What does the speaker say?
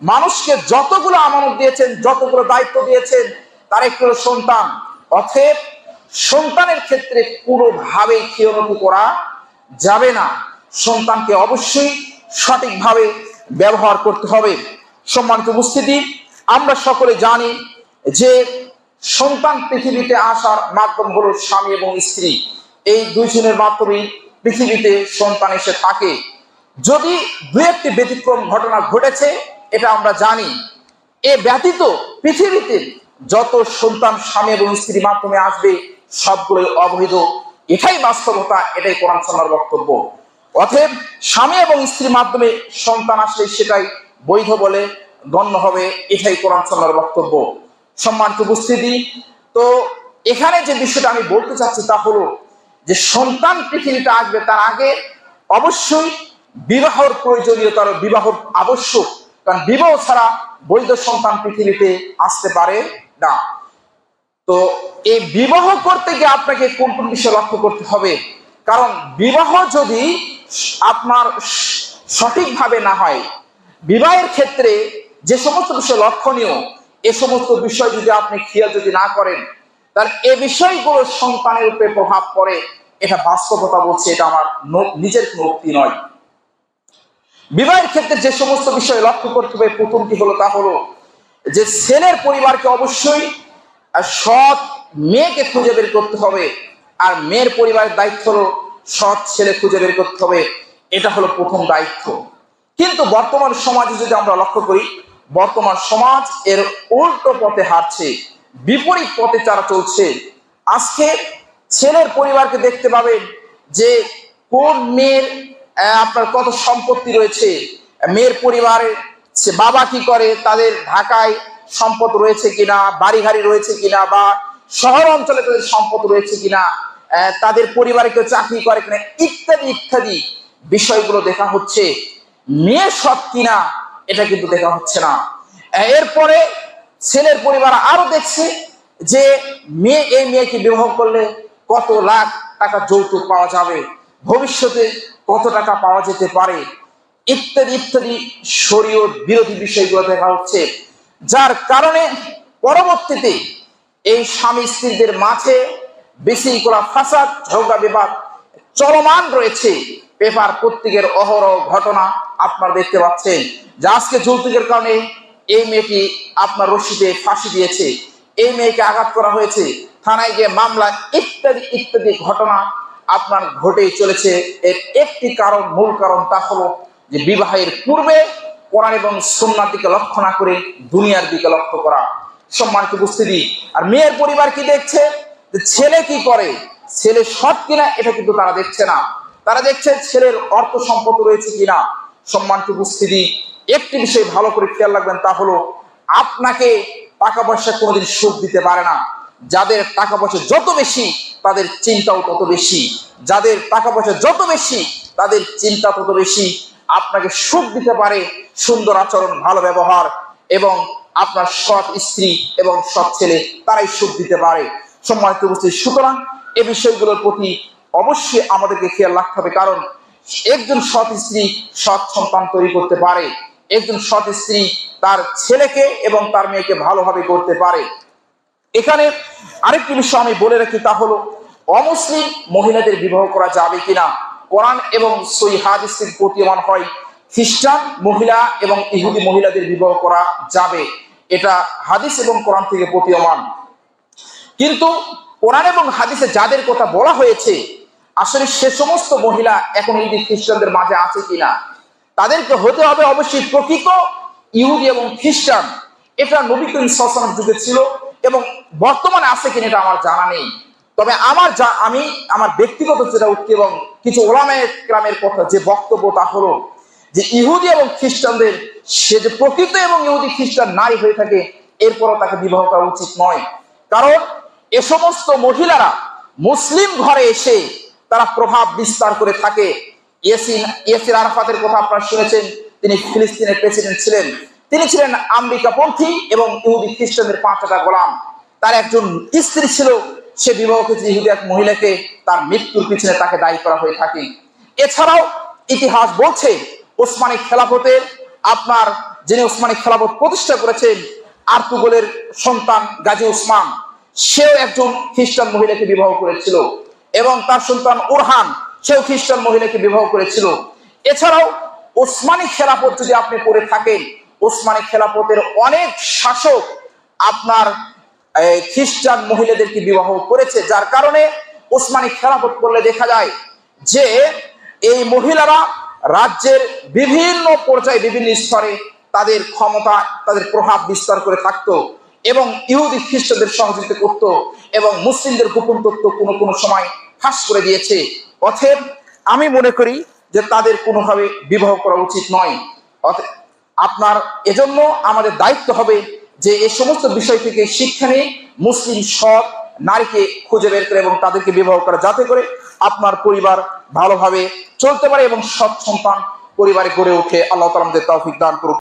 মানুষকে যতগুলো আমানত দিয়েছেন, যতগুলো দায়িত্ব দিয়েছেন, তার একটি হলো সন্তান। অথব সন্তানের ক্ষেত্রে কোনোভাবেই ক্ষীণতি করা যাবে না। সন্তানকে অবশ্যই সঠিকভাবে ব্যবহার করতে হবে। সম্মানিত উপস্থিতি, আমরা সকলে জানি যে সন্তান পৃথিবীতে আসার মাধ্যম হলো স্বামী এবং স্ত্রী। এই দুইজনের মাধ্যমেই পৃথিবীতে সন্তান এসে থাকে। যদি দু একটি ব্যতিক্রম ঘটনা ঘটেছে এটা আমরা জানি। এ ব্যতীত পৃথিবীতে যত সন্তান স্বামী এবং স্ত্রীর মাধ্যমে আসবে, সবগুলোই অবৈধ এটাই বাস্তবতা, এটাই কোরআন সন্ন্যার বক্তব্য। অতএব স্বামী এবং স্ত্রীর মাধ্যমে সন্তান আসলে সেটাই বৈধ বলে গণ্য হবে, এটাই কোরআন সন্ন্যার বক্তব্য। সম্মানিত উপস্থিতি, তো এখানে যে বিষয়টা আমি বলতে চাচ্ছি তা হলো যে সন্তান পৃথিবীতে আসবে তার আগে অবশ্যই বিবাহর প্রয়োজনীয়তার বিবাহ আবশ্যক কারণ বিবাহ ছাড়া বৈধ সন্তান পৃথিবীতে আসতে পারে না। তো এই বিবাহ করতে গিয়ে আপনাকে কোন কোন বিষয় লক্ষ্য করতে হবে? কারণ বিবাহ যদি আপনার সঠিকভাবে না হয়, বিবাহের ক্ষেত্রে যে সমস্ত বিষয় লক্ষণীয়, এ সমস্ত বিষয় যদি আপনি খেয়াল যদি না করেন, তাহলে এ বিষয়গুলো সন্তানের উপরে প্রভাব পড়ে। এটা বাস্তবতা বলছে, এটা আমার নিজের উক্তি নয়। বিবাহের ক্ষেত্রে যে সমস্ত বিষয় লক্ষ্য করতে হবে, প্রথমটি হলো তা হলো যে ছেলের পরিবারকে অবশ্যই সৎ মেয়েকে খুঁজে বের করতে হবে, আর মেয়ের পরিবারের দায়িত্ব হলো সৎ ছেলে খুঁজে বের করতে হবে, এটা হলো প্রথম দায়িত্ব। কিন্তু বর্তমান সমাজে যদি আমরা লক্ষ্য করি, বর্তমান সমাজ এর উল্টো পথে হাঁটছে, বিপরীত পথে তারা চলছে। আজকে ছেলের পরিবারকে দেখতে পাবে যে কোন মেয়ের আপনার কত সম্পত্তি রয়েছে? মেয়ের পরিবারে সে বাবা কি করে? তাদের ঢাকায় সম্পদ রয়েছে কিনা? বাড়ি গাড়ি রয়েছে কিনা? বা শহর অঞ্চলে তাদের সম্পদ রয়েছে কিনা? তাদের পরিবারে কেউ চাকরি করে কিনা? ইত্যাদি ইত্যাদি বিষয়গুলো দেখা হচ্ছে। মেয়ে সৎ কিনা, এটা কিন্তু দেখা হচ্ছে না। এরপরে ছেলের পরিবার আরও দেখছে যে মেয়ে, এই মেয়েকে বিবাহ করলে কত লাখ টাকা যৌতুক পাওয়া যাবে। ভবিষ্যতে কত টাকা পাওয়া যেতে পারে? ইত্যাদি ইত্যাদি শরীয় বিরোধী বিষয়গুলো দেখা হচ্ছে, যার কারণে পরবর্তীতে এই স্বামী স্ত্রীদের মাঝে বেশি করা ফাসাদ, ঝগড়া, বিবাদ চলমান রয়েছে। পেপার পত্রিকের অহরহ ঘটনা আপনারা দেখতে পাচ্ছেন, যে আজকে যৌতুকের কারণে এই মেয়েটি আপনার রশিদে ফাঁসি দিয়েছে। এই মেয়েকে আঘাত করা হয়েছে। থানায় গিয়ে মামলা, ইত্যাদি ইত্যাদি ঘটনা আপনার ঘটেই চলেছে। এর একটি কারণ, মূল কারণ তা হলো যে বিবাহের পূর্বে কোরআন এবং সুন্নার দিকে লক্ষ্য না করে দুনিয়ার দিকে লক্ষ্য করা। সম্মানিত উপস্থিতি, আর মেয়ের পরিবার কি দেখছে? যে ছেলে কি করে? ছেলে সৎ কিনা, এটা কিন্তু তারা দেখছে না। তারা দেখছে ছেলের অর্থ সম্পদ রয়েছে কিনা। সম্মানিত উপস্থিতি, একটি বিষয় ভালো করে খেয়াল রাখবেন, তা হলো আপনাকে টাকা পয়সা কোনোদিন সুখ দিতে পারে না। যাদের টাকা পয়সা যত বেশি তাদের চিন্তাও তত বেশি। যাদের টাকা পয়সা যত বেশি, তাদের চিন্তা তত বেশি। আপনাকে সুখ দিতে পারে সুন্দর আচরণ, ভালো ব্যবহার এবং আপনার সৎ স্ত্রী এবং সৎ ছেলে, তারাই সুখ দিতে পারে। সম্মানিত উপস্থিত, সুতরাং এ বিষয়গুলোর প্রতি অবশ্যই আমাদেরকে খেয়াল রাখতে হবে, কারণ একজন সৎ স্ত্রী সৎ সন্তান তৈরি করতে পারে। একজন সৎ স্ত্রী তার ছেলেকে এবং তার মেয়েকে ভালোভাবে করতে পারে। এখানে আরেকটি বিষয় আমি বলে রাখি, তা হলো, অমুসলিম মহিলাদের বিবাহ করা যাবে কিনা? কোরআন এবং সই হাদিসের প্রতীয়মান হয়, খ্রিস্টান মহিলা এবং ইহুদি মহিলাদের বিবাহ করা যাবে। এটা হাদিস এবং কোরআন থেকে প্রতীয়মান। কিন্তু কোরআন এবং হাদিসে যাদের কথা বলা হয়েছে, আসলে সে সমস্ত মহিলা এখন ইহুদি খ্রিস্টানদের মাঝে আছে কিনা, তাদেরকে হতে হবে অবশ্যই প্রকৃত ইহুদি এবং খ্রিস্টান। এটা নবী করিম সাল্লাল্লাহু যুগে ছিল এবং বর্তমানে আছে কিনা এটা আমার জানা নেই। তবে আমার যা, আমি আমার ব্যক্তিগত যেটা উক্তি এবং কিছু ওলামায় গ্রামের কথা যে বক্তব্য তা হলো যে ইহুদি এবং খ্রিস্টানদের সে যে প্রকৃত এবং ইহুদি খ্রিস্টান নারী হয়ে থাকে, এরপরও তাকে বিবাহ করা উচিত নয়। কারণ এ সমস্ত মহিলারা মুসলিম ঘরে এসে তারা প্রভাব বিস্তার করে থাকে। ইয়াসিন, ইয়াসির আরাফাতের কথা আপনারা শুনেছেন, তিনি ফিলিস্তিনের প্রেসিডেন্ট ছিলেন। তিনি ছিলেন আমেরিকাপন্থী এবং ইহুদি খ্রিস্টানদের পাঁচটা গোলাম। তার একজন স্ত্রী ছিল, সে বিবাহ ক্ষেত্রে ইহুদি এক মহিলাকে, তার মৃত্যুর পিছনে তাকে দায়ী করা হয়ে থাকে। এছাড়াও ইতিহাস বলছে, ওসমানী খেলাফতের আপনার যিনি ওসমানী খেলাফত প্রতিষ্ঠা করেছেন, আর্তুগোলের সন্তান গাজী ওসমান, সেও একজন খ্রিস্টান মহিলাকে বিবাহ করেছিল এবং তার সন্তান ওরহান সেও খ্রিস্টান মহিলাকে বিবাহ করেছিল। এছাড়াও ওসমানী খেলাফত যদি আপনি পড়ে থাকেন ওসমানী খেলাফতের অনেক শাসক আপনার খ্রিস্টান মহিলাদেরকে বিবাহ করেছে, যার কারণে ওসমানী খেলাফত করলে দেখা যায় যে এই মহিলারা রাজ্যের বিভিন্ন পর্যায়ে, বিভিন্ন স্তরে তাদের ক্ষমতা, তাদের প্রভাব বিস্তার করে থাকতো এবং ইহুদি খ্রিস্টদের সহযোগিতা করত এবং মুসলিমদের গোপন তথ্য কোনো কোনো সময় ফাঁস করে দিয়েছে। অথব আমি মনে করি যে তাদের কোনোভাবে বিবাহ করা উচিত নয়। আপনার এজন্য আমাদের দায়িত্ব হবে যে এই সমস্ত বিষয় থেকে শিক্ষা নিয়ে মুসলিম সৎ নারীকে খুঁজে বের করে এবং তাদেরকে বিবাহ করা যাতে করে আপনার পরিবার ভালোভাবে চলতে পারে এবং সৎ সন্তান পরিবারে গড়ে ওঠে। আল্লাহ তালা আমাদের তৌফিক দান করুক।